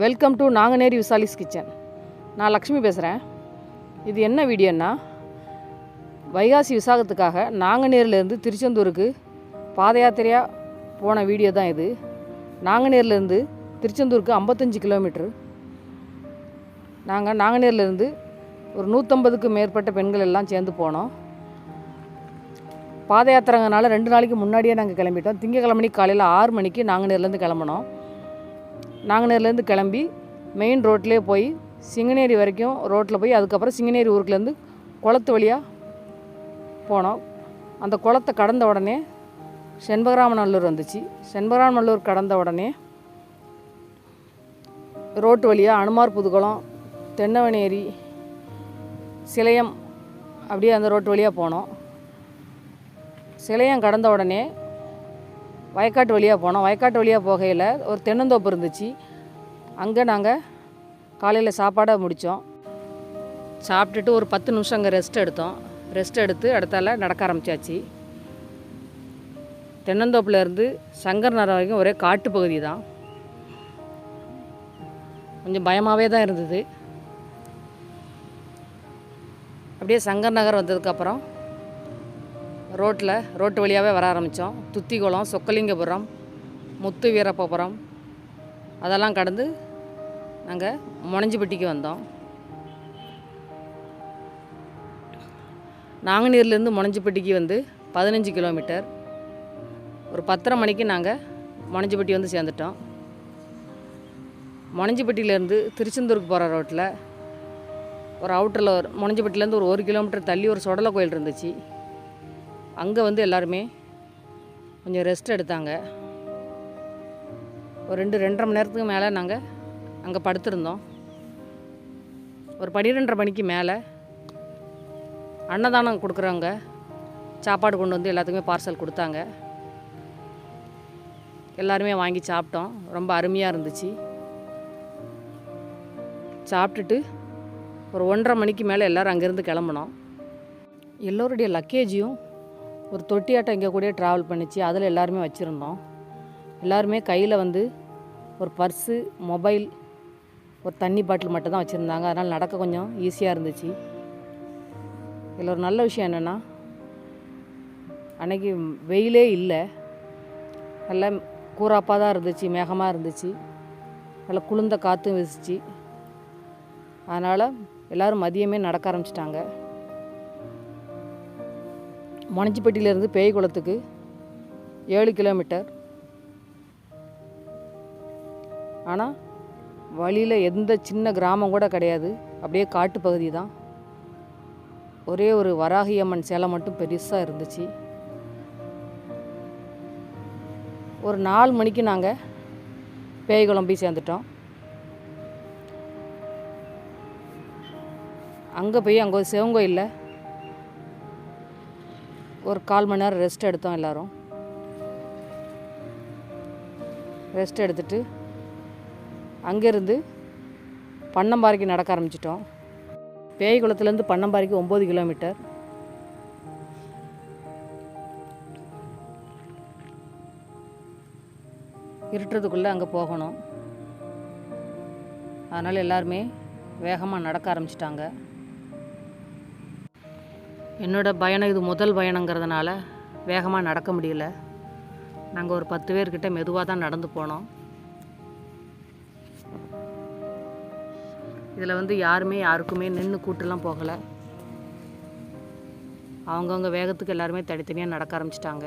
Welcome to Nanguneri Visali's kitchen நான் லக்ஷ்மி பேசுகிறேன் இது என்ன வீடியோன்னா வைகாசி விசாகத்துக்காக நாங்கநேரிலேருந்து திருச்செந்தூருக்கு பாத யாத்திரையாக போன வீடியோ தான் இது. நாங்கநேரிலேருந்து திருச்செந்தூருக்கு ஐம்பத்தஞ்சு கிலோமீட்ரு நாங்கள் நாங்கநேரிலேருந்து ஒரு நூற்றம்பதுக்கு மேற்பட்ட பெண்கள் எல்லாம் சேர்ந்து போனோம். பாத யாத்திரைங்கனால ரெண்டு நாளைக்கு முன்னாடியே நாங்கள் கிளம்பிட்டோம். திங்கக்கிழமை காலையில் ஆறு மணிக்கு நாங்கநேர்லேருந்து கிளம்பினோம். நாங்கநேர்லேருந்து கிளம்பி மெயின் ரோட்லேயே போய் சிங்கனேரி வரைக்கும் ரோட்டில் போய் அதுக்கப்புறம் சிங்கனேரி ஊருக்குலேருந்து குளத்து வழியாக போனோம். அந்த குளத்தை கடந்த உடனே செண்பகராமநல்லூர் வந்துச்சு. செண்பகராமநல்லூர் கடந்த உடனே ரோட்டு வழியாக அனுமார் புதுக்குளம் தென்னவனேரி சிலையம் அப்படியே அந்த ரோட்டு வழியாக போனோம். சிலையம் கடந்த உடனே வயக்காட்டு வழியாக போனோம். வயக்காட்டு வழியாக போகையில் ஒரு தென்னந்தோப்பு இருந்துச்சு. அங்கே நாங்கள் காலையில் சாப்பாடாக முடித்தோம் சாப்பிட்டுட்டு ஒரு பத்து நிமிஷம் அங்கே ரெஸ்ட் எடுத்தோம். ரெஸ்ட் எடுத்து அடுத்தால நடக்க ஆரம்பிச்சாச்சு. தென்னந்தோப்புலேருந்து சங்கர் நகர் வரைக்கும் ஒரே காட்டு பகுதி தான். கொஞ்சம் பயமாகவே தான் இருந்தது. அப்படியே சங்கர் நகர் வந்ததுக்கப்புறம் ரோட்டில் ரோட்டு வழியாகவே வர ஆரம்பித்தோம். துத்திக்குளம் சொக்கலிங்கபுரம் முத்து வீரப்பபுரம் அதெல்லாம் கடந்து நாங்கள் முனஞ்சிப்பட்டிக்கு வந்தோம். நாங்குநீர்லேருந்து முனஞ்சிப்பட்டிக்கு வந்து பதினஞ்சு கிலோமீட்டர். ஒரு பத்தரை மணிக்கு நாங்கள் முனஞ்சிப்பட்டி வந்து சேர்ந்துட்டோம். முனஞ்சிப்பட்டியிலேருந்து திருச்செந்தூருக்கு போகிற ரோட்டில் ஒரு அவுட்டரில் ஒரு முனஞ்சிப்பட்டிலேருந்து ஒரு ஒரு கிலோமீட்டர் தள்ளி ஒரு சொடலை கோயில் இருந்துச்சு. அங்கே வந்து எல்லாருமே கொஞ்சம் ரெஸ்ட் எடுத்தாங்க. ஒரு ரெண்டு ரெண்டரை மணி நேரத்துக்கு மேலே நாங்கள் அங்கே படுத்திருந்தோம். ஒரு பன்னிரெண்டரை மணிக்கு மேலே அன்னதானம் கொடுக்குறவங்க சாப்பாடு கொண்டு வந்து எல்லாத்துக்குமே பார்சல் கொடுத்தாங்க. எல்லாருமே வாங்கி சாப்பிட்டோம். ரொம்ப அருமையாக இருந்துச்சு. சாப்பிட்டுட்டு ஒரு ஒன்றரை மணிக்கு மேலே எல்லோரும் அங்கேருந்து கிளம்புனோம். எல்லோருடைய லக்கேஜையும் ஒரு தொட்டியாட்டம் இங்கே கூட ட்ராவல் பண்ணிச்சு. அதில் எல்லாருமே வச்சுருந்தோம். எல்லாருமே கையில் வந்து ஒரு பர்ஸு மொபைல் ஒரு தண்ணி பாட்டில் மட்டும் தான் வச்சுருந்தாங்க. அதனால் நடக்க கொஞ்சம் ஈஸியாக இருந்துச்சு. இதில் ஒரு நல்ல விஷயம் என்னென்னா அன்னைக்கு வெயிலே இல்லை. நல்லா கூறாப்பாக தான் இருந்துச்சு மேகமாக இருந்துச்சு. நல்லா குளிர்ந்த காற்றும் வீசிச்சு. அதனால் எல்லோரும் மதியமே நடக்க ஆரம்பிச்சிட்டாங்க. மணஞ்சிப்பட்டியிலேருந்து பேய் குளத்துக்கு ஏழு கிலோமீட்டர். ஆனால் வழியில் எந்த சின்ன கிராமம் கூட கிடையாது. அப்படியே காட்டு பகுதி தான். ஒரே ஒரு வராகி அம்மன் சேலை மட்டும் பெருசாக இருந்துச்சு. ஒரு நாலு மணிக்கு நாங்கள் பேய்குளம் போய் சேர்ந்துட்டோம். அங்கே போய் அங்கே ஒரு சிவங்கோயிலில் ஒரு கால் மணி நேரம் ரெஸ்ட் எடுத்தோம் எல்லாரும். ரெஸ்ட் எடுத்துட்டு அங்கேருந்து பன்னம்பாறைக்கு நடக்க ஆரம்பிச்சிட்டோம். பேய் குளத்துலேருந்து பன்னம்பாறைக்கு ஒம்பது கிலோமீட்டர். இருட்டுறதுக்குள்ளே அங்கே போகணும். அதனால் எல்லாருமே வேகமாக நடக்க ஆரம்பிச்சிட்டாங்க. என்னோட பயணம் இது முதல் பயணங்கிறதுனால வேகமாக நடக்க முடியல. நாங்கள் ஒரு பத்து பேர்கிட்ட மெதுவாக தான் நடந்து போனோம். இதில் வந்து யாருமே யாருக்குமே நின்று கூட்டுலாம் போகலை. அவங்கவுங்க வேகத்துக்கு எல்லாருமே தனித்தனியாக நடக்க ஆரம்பிச்சிட்டாங்க.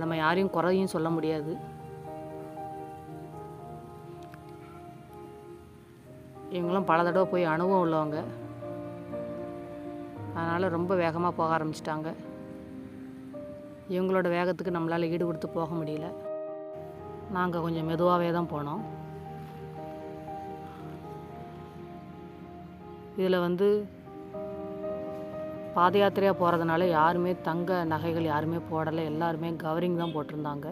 நம்ம யாரையும் குறையும் சொல்ல முடியாது. இவங்களும் பல தடவை போய் அனுபவம் உள்ளவங்க. அதனால் ரொம்ப வேகமாக போக ஆரம்பிச்சிட்டாங்க. இவங்களோட வேகத்துக்கு நம்மளால் ஈடு கொடுத்து போக முடியல. நாங்கள் கொஞ்சம் மெதுவாகவே தான் போனோம். இதில் வந்து பாத யாத்திரையாக போகிறதுனால யாருமே தங்க நகைகள் யாருமே போடலை. எல்லாருமே கவரிங் தான் போட்டிருந்தாங்க.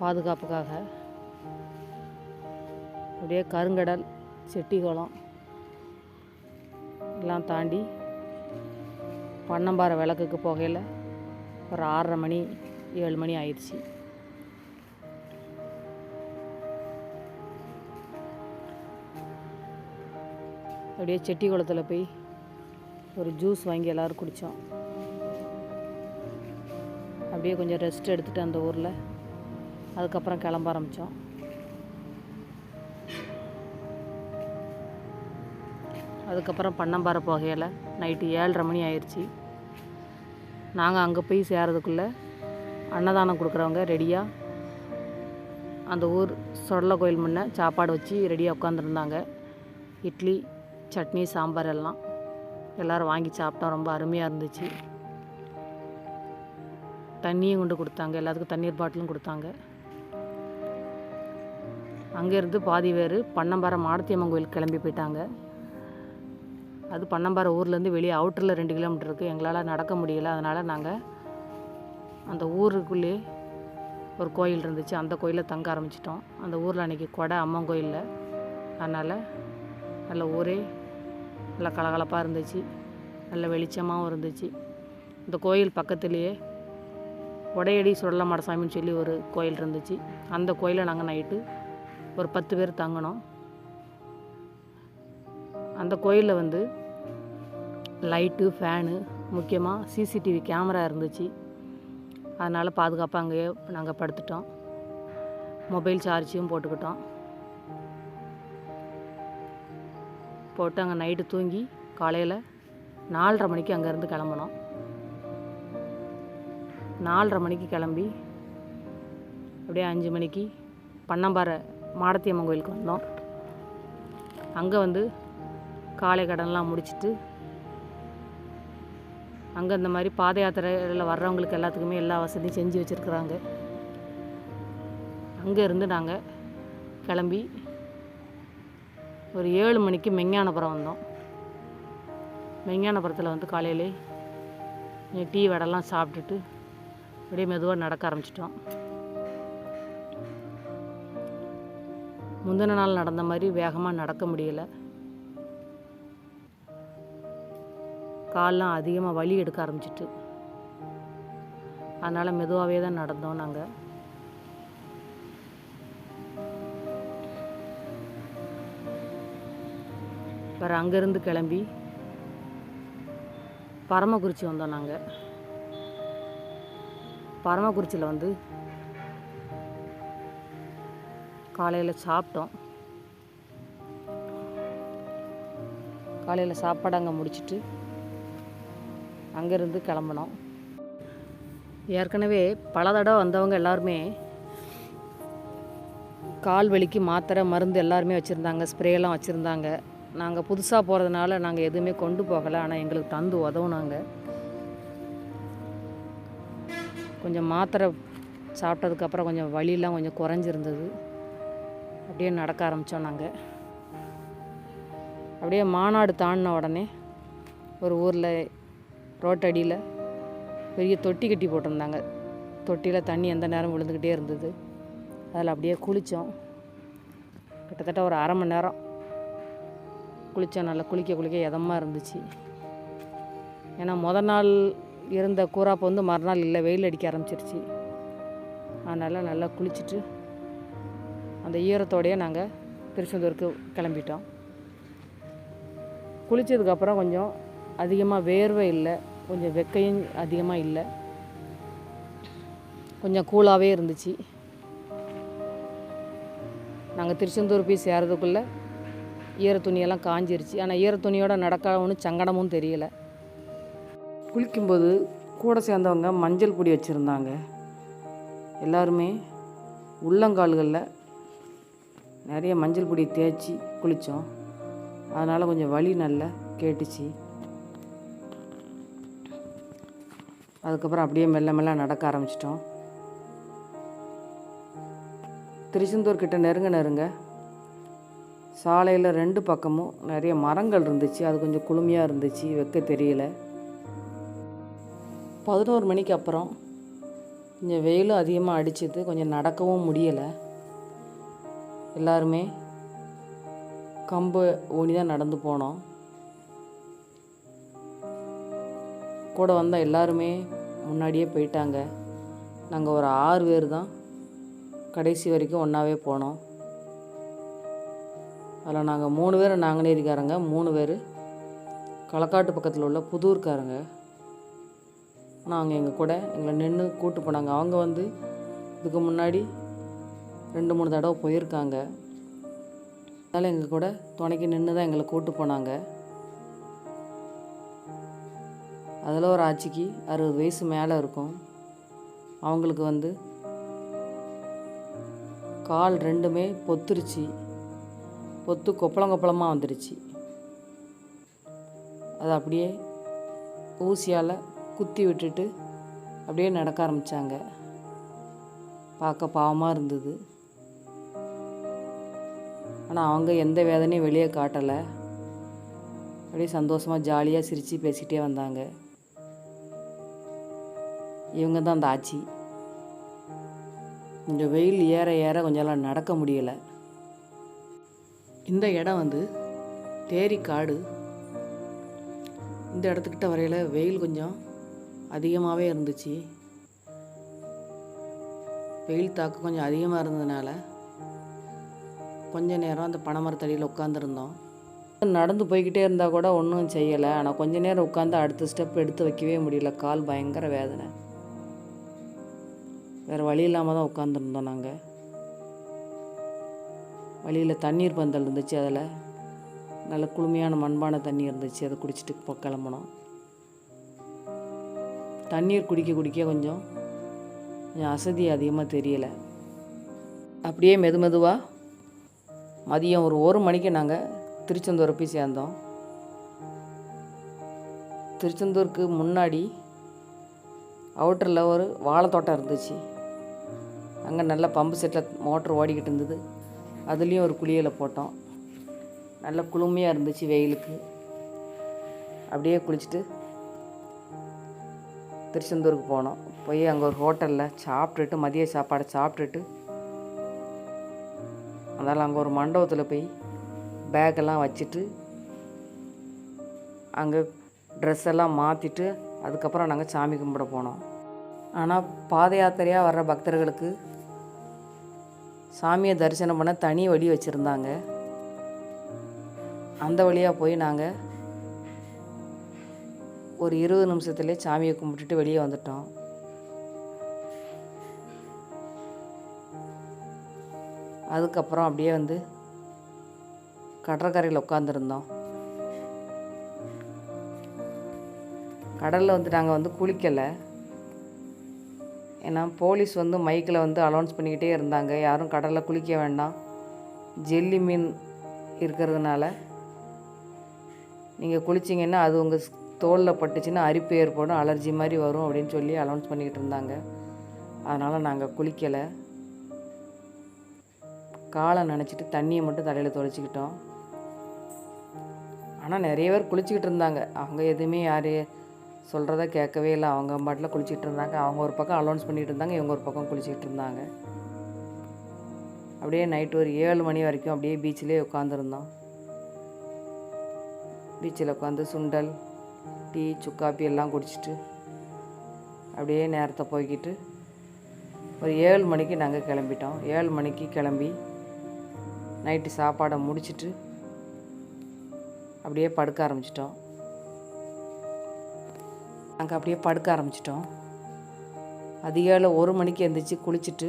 பாதுகாப்புக்காக. அப்படியே கருங்கடல் செட்டிகுளம் எல்லாம் தாண்டி பன்னம்பாறை விளக்குக்கு போகையில் ஒரு ஆறரை மணி ஏழு மணி ஆயிடுச்சு. அப்படியே செட்டி குளத்தில் போய் ஒரு ஜூஸ் வாங்கி எல்லோரும் குடித்தோம் அப்படியே கொஞ்சம் ரெஸ்ட் எடுத்துகிட்டு அந்த ஊரில் அதுக்கப்புறம் கிளம்ப ஆரம்பித்தோம் அதுக்கப்புறம் பன்னம்பாறை போகையில் நைட்டு ஏழரை மணி ஆயிடுச்சு. நாங்கள் அங்கே போய் சேரதுக்குள்ளே அன்னதானம் கொடுக்குறவங்க ரெடியாக அந்த ஊர் சொடல கோயில் முன்னே சாப்பாடு வச்சு ரெடியாக உட்காந்துருந்தாங்க இட்லி சட்னி சாம்பார் எல்லாம் எல்லோரும் வாங்கி சாப்பிட்டோம் ரொம்ப அருமையாக இருந்துச்சு. தண்ணியும் கொண்டு கொடுத்தாங்க. எல்லாத்துக்கும் தண்ணீர் பாட்டிலும் கொடுத்தாங்க. அங்கேருந்து பாதி பேர் பன்னம்பாறை மாடத்தியம்மன் கோயில் கிளம்பி போயிட்டாங்க. அது பன்னம்பாறை ஊர்லேருந்து வெளியே அவுட்டரில் ரெண்டு கிலோமீட்டர் இருக்குது எங்களால் நடக்க முடியல. அதனால் நாங்கள் அந்த ஊருக்குள்ளே ஒரு கோயில் இருந்துச்சு. அந்த கோயிலில் தங்க ஆரம்பிச்சிட்டோம். அந்த ஊரில் அன்றைக்கி கொடை அம்மன் கோயிலில். அதனால் நல்ல ஊரே நல்லா கலகலப்பாக இருந்துச்சு. நல்ல வெளிச்சமாகவும் இருந்துச்சு. இந்த கோயில் பக்கத்துலேயே உடையடி சுடலமாடசாமின்னு சொல்லி ஒரு கோயில் இருந்துச்சு. அந்த கோயிலில் நாங்கள் நைட்டு ஒரு பத்து பேர் தங்கினோம். அந்த கோயிலில் வந்து லைட்டு ஃபேனு முக்கியமாக சிசிடிவி கேமரா இருந்துச்சு. அதனால் பாதுகாப்பாக அங்கேயே நாங்கள் படுத்துட்டோம். மொபைல் சார்ஜும் போட்டுக்கிட்டோம். போட்டு அங்கே நைட்டு தூங்கி காலையில் நாலரை மணிக்கு அங்கேருந்து கிளம்புனோம். நாலரை மணிக்கு கிளம்பி அப்படியே அஞ்சு மணிக்கு பன்னம்பாறை மாடத்தியம்மன் கோயிலுக்கு வந்தோம். அங்கே வந்து காலை கடன்லாம் முடிச்சுட்டு அங்கே இந்த மாதிரி பாத யாத்திரையில் வர்றவங்களுக்கு எல்லாத்துக்குமே எல்லா வசதியும் செஞ்சு வச்சுருக்குறாங்க. அங்கேருந்து நாங்கள் கிளம்பி ஒரு ஏழு மணிக்கு மெஞ்ஞானபுரம் வந்தோம். மெஞ்ஞானபுரத்தில் வந்து காலையிலே டீ வடைலாம் சாப்பிட்டுட்டு அப்படியே மெதுவாக நடக்க ஆரம்பிச்சிட்டோம். முந்தின நாள் நடந்த மாதிரி வேகமாக நடக்க முடியலை. கால்லாம் அதிகமாக வலி எடுக்க ஆரம்பிச்சிட்டு. அதனால் மெதுவாகவே தான் நடந்தோம் நாங்கள் வேறு அங்கேருந்து கிளம்பி பரமக்குறிச்சி வந்தோம் நாங்கள் பரமக்குறிச்சியில் வந்து காலையில் சாப்பிட்டோம். காலையில் சாப்பாடு அங்கே முடிச்சிட்டு அங்கேருந்து கிளம்புனோம் ஏற்கனவே பல தடவை வந்தவங்க எல்லாருமே கால் வலிக்கு மாத்திரை மருந்து எல்லாருமே வச்சுருந்தாங்க ஸ்ப்ரேலாம் வச்சுருந்தாங்க. நாங்கள் புதுசாக போகிறதுனால நாங்கள் எதுவுமே கொண்டு போகலை. ஆனால் எங்களுக்கு தந்து உதவுனாங்க. கொஞ்சம் மாத்திரை சாப்பிட்டதுக்கப்புறம் கொஞ்சம் வலியெலாம் கொஞ்சம் குறைஞ்சிருந்தது. அப்படியே நடக்க ஆரம்பித்தோம் நாங்கள் அப்படியே மாநாடு தாண்டின உடனே ஒரு ஊரில் ரோட்டடியில் பெரிய தொட்டி கட்டி போட்டிருந்தாங்க. தொட்டியில் தண்ணி எந்த நேரம் விழுந்துக்கிட்டே இருந்தது. அதில் அப்படியே குளித்தோம். கிட்டத்தட்ட ஒரு அரை மணி நேரம் குளித்தோம். நல்லா குளிக்க குளிக்க இதமாக இருந்துச்சு. ஏன்னா முத நாள் இருந்த கூறாப்பு வந்து மறுநாள் இல்லை வெயில் அடிக்க ஆரம்பிச்சிருச்சு. அதனால் நல்லா குளிச்சுட்டு அந்த ஈரத்தோடையே நாங்கள் திருச்செந்தூருக்கு கிளம்பிட்டோம். குளித்ததுக்கப்புறம் கொஞ்சம் அதிகமாக வேர்வை இல்லை கொஞ்சம் வெக்கையும் அதிகமாக இல்லை. கொஞ்சம் கூலாகவே இருந்துச்சு. நாங்கள் திருச்செந்தூர் போய் சேர்றதுக்குள்ளே ஈர துணியெல்லாம் காஞ்சிருச்சு. ஆனால் ஈர துணியோட நடக்க ஒன்றும் சங்கடமும் தெரியலை. குளிக்கும்போது கூட சேர்ந்தவங்க மஞ்சள் பொடி வச்சுருந்தாங்க. எல்லாருமே உள்ளங்கால்களில் நிறைய மஞ்சள் பொடி தேய்ச்சி குளித்தோம் அதனால் கொஞ்சம் வலி நல்லா கேட்டுச்சு. அதுக்கப்புறம் அப்படியே மெல்ல மெல்ல நடக்க ஆரம்பிச்சிட்டோம். திருச்செந்தூர் கிட்ட நெருங்க நெருங்க சாலையில் ரெண்டு பக்கமும் நிறைய மரங்கள் இருந்துச்சு. அது கொஞ்சம் குளுமையாக இருந்துச்சு. வைக்க தெரியல. பதினோரு மணிக்கு அப்புறம் கொஞ்சம் வெயிலும் அதிகமாக அடிச்சது. கொஞ்சம் நடக்கவும் முடியலை. எல்லாருமே கம்பு ஊனி தான் நடந்து போனோம். கூட வந்த எல்லாருமே முன்னாடியே போயிட்டாங்க. நாங்கள் ஒரு ஆறு பேர் தான். கடைசி வரைக்கும் ஒன்றாவே போனோம். அதில் நாங்கள் மூணு பேர் நாங்கநேரிக்காரங்க மூணு பேர் களக்காட்டு பக்கத்தில் உள்ள புதூர்காரங்க. நாங்கள் எங்கள் கூட எங்களை நின்று கூட்டு போனாங்க. அவங்க வந்து இதுக்கு முன்னாடி ரெண்டு மூணு தடவை போயிருக்காங்க. அதனால் எங்கள் கூட துணைக்கு நின்று தான் எங்களை கூட்டு போனாங்க. அதில் ஒரு ஆச்சிக்கு அறுபது வயசு மேலே இருக்கும். அவங்களுக்கு வந்து கால் ரெண்டுமே பொத்துருச்சு. பொத்து கொப்பளம் கொப்பளமாக வந்துடுச்சு அதை அப்படியே ஊசியால் குத்தி விட்டுட்டு அப்படியே நடக்க ஆரம்பித்தாங்க பார்க்க பாவமாக இருந்தது. ஆனால் அவங்க எந்த வேதனையும் வெளியே காட்டலை. அப்படியே சந்தோஷமாக ஜாலியாக சிரித்து பேசிக்கிட்டே வந்தாங்க. இவங்க தான் அந்த ஆச்சி. இந்த வெயில் ஏற ஏற கொஞ்சம் நடக்க முடியலை. இந்த இடம் வந்து தேரி காடு. இந்த இடத்துக்கிட்ட வரையில் வெயில் கொஞ்சம் அதிகமாகவே இருந்துச்சு. வெயில் தாக்கம் கொஞ்சம் அதிகமாக இருந்ததுனால கொஞ்ச நேரம் அந்த பனைமரத்தடியில் உட்காந்துருந்தோம் நடந்து போய்கிட்டே இருந்தால் கூட ஒன்றும் செய்யலை. ஆனால் கொஞ்ச நேரம் உட்காந்து அடுத்த ஸ்டெப் எடுத்து வைக்கவே முடியல. கால் பயங்கர வேதனை. வேறு வழி இல்லாமல் தான் உட்காந்துருந்தோம் நாங்கள் வழியில் தண்ணீர் பந்தல் இருந்துச்சு அதில். நல்ல குளுமையான மண்பான தண்ணி இருந்துச்சு. அதை குடிச்சிட்டு கிளம்புனோம். தண்ணீர் குடிக்க குடிக்க கொஞ்சம் கொஞ்சம் அசதி அதிகமாக தெரியலை. அப்படியே மெது மெதுவாக மதியம் ஒரு ஒரு மணிக்கு நாங்கள் திருச்செந்தூரை போய் சேர்ந்தோம். திருச்செந்தூருக்கு முன்னாடி அவுட்டரில் ஒரு வாழைத்தோட்டம் இருந்துச்சு. அங்கே நல்ல பம்பு செட்டில் மோட்ரு ஓடிக்கிட்டு இருந்தது. அதுலேயும் ஒரு குளியலை போட்டோம். நல்ல குளுமையாக இருந்துச்சு வெயிலுக்கு. அப்படியே குளிச்சுட்டு திருச்செந்தூருக்கு போனோம். போய் அங்கே ஒரு ஹோட்டலில் சாப்பிட்டுட்டு மதிய சாப்பாடை சாப்பிட்டுட்டு அதனால் அங்கே ஒரு மண்டபத்தில் போய் பேக்கெல்லாம் வச்சுட்டு அங்கே ட்ரெஸ் எல்லாம் மாற்றிட்டு அதுக்கப்புறம் நாங்கள் சாமி கும்பிட போனோம். ஆனால் பாத யாத்திரையாக வர்ற பக்தர்களுக்கு சாமியை தரிசனம் பண்ண தனி வழி வச்சுருந்தாங்க. அந்த வழியாக போய் நாங்கள் ஒரு இருபது நிமிஷத்துலேயே சாமியை கும்பிட்டுட்டு வெளியே வந்துட்டோம். அதுக்கப்புறம் அப்படியே வந்து கடற்கரையில் உட்காந்துருந்தோம் கடலில் வந்து நாங்கள் வந்து குளிக்கலை. ஏன்னா போலீஸ் வந்து மைக்கில் வந்து அலௌன்ஸ் பண்ணிக்கிட்டே இருந்தாங்க. யாரும் கடலில் குளிக்க வேண்டாம். ஜெல்லி மீன் இருக்கிறதுனால. நீங்கள் குளிச்சிங்கன்னா அது உங்கள் தோலில் பட்டுச்சுன்னா அரிப்பு ஏற்படும் அலர்ஜி மாதிரி வரும் அப்படின்னு சொல்லி அலௌன்ஸ் பண்ணிக்கிட்டு இருந்தாங்க. அதனால் நாங்கள் குளிக்கலை. காலை நினச்சிட்டு தண்ணியை மட்டும் தலையில் தொலைச்சிக்கிட்டோம் ஆனால் நிறைய பேர் குளிச்சுக்கிட்டு இருந்தாங்க. அவங்க எதுவுமே யார் சொல்கிறத கேட்கவே இல்லை. அவங்க பாட்டில் குளிச்சுட்டு இருந்தாங்க. அவங்க ஒரு பக்கம் அலௌன்ஸ் பண்ணிகிட்டு இருந்தாங்க. இவங்க ஒரு பக்கம் குளிச்சுக்கிட்டு இருந்தாங்க. அப்படியே நைட்டு ஒரு ஏழு மணி வரைக்கும் அப்படியே பீச்சிலே உட்காந்துருந்தோம் பீச்சில் உட்காந்து சுண்டல் டீ சுக்காப்பி எல்லாம் குடிச்சிட்டு அப்படியே நேரத்தை போய்கிட்டு ஒரு ஏழு மணிக்கு நாங்கள் கிளம்பிட்டோம். ஏழு மணிக்கு கிளம்பி நைட்டு சாப்பாடை முடிச்சிட்டு அப்படியே படுக்க ஆரம்பிச்சிட்டோம். நாங்கள் அப்படியே படுக்க ஆரம்பிச்சிட்டோம். அதிகாலை ஒரு மணிக்கு எழுந்திரிச்சு குளிச்சுட்டு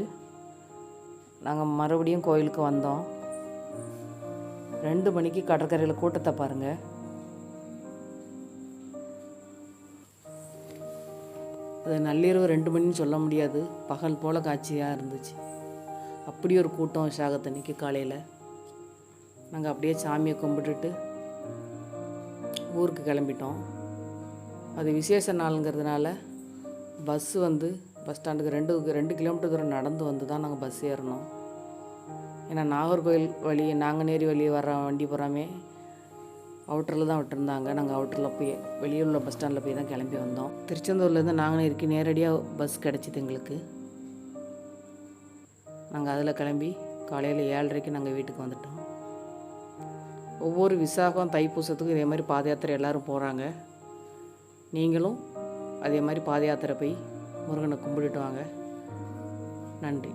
நாங்கள் மறுபடியும் கோயிலுக்கு வந்தோம். ரெண்டு மணிக்கு கடற்கரையில் கூட்டத்தை பாருங்கள் அது நள்ளிரவு ரெண்டு மணின்னு சொல்ல முடியாது. பகல் போல் காட்சியாக இருந்துச்சு. அப்படி ஒரு கூட்டம் விசாகத்தன்னைக்கு காலையில். நாங்கள் அப்படியே சாமியை கும்பிட்டுட்டு ஊருக்கு கிளம்பிட்டோம். அது விசேஷ நாளுங்கிறதுனால பஸ்ஸு வந்து பஸ் ஸ்டாண்டுக்கு ரெண்டு ரெண்டு கிலோமீட்டர் தூரம் நடந்து வந்து தான் நாங்கள் பஸ் ஏறினோம் ஏன்னா நாகர்கோவில் வழி நாங்கநேரி வழி வர வண்டி போகிறாமே அவுட்டரில் தான் விட்டுருந்தாங்க. நாங்கள் அவுட்டரில் போய் வெளியே உள்ள பஸ் ஸ்டாண்டில் போய் தான் கிளம்பி வந்தோம். திருச்செந்தூர்லேருந்து நாங்கநேரிக்கு நேரடியாக பஸ் கிடச்சிது எங்களுக்கு. நாங்கள் அதில் கிளம்பி காலையில் ஏழரைக்கு நாங்கள் வீட்டுக்கு வந்துட்டோம். ஒவ்வொரு விசாகம் தைப்பூசத்துக்கும் இதே மாதிரி பாத யாத்திரை எல்லோரும் போகிறாங்க நீங்களும் அதே மாதிரி பாத யாத்திரை போய் முருகனை கும்பிட்டுட்டு வாங்க. நன்றி.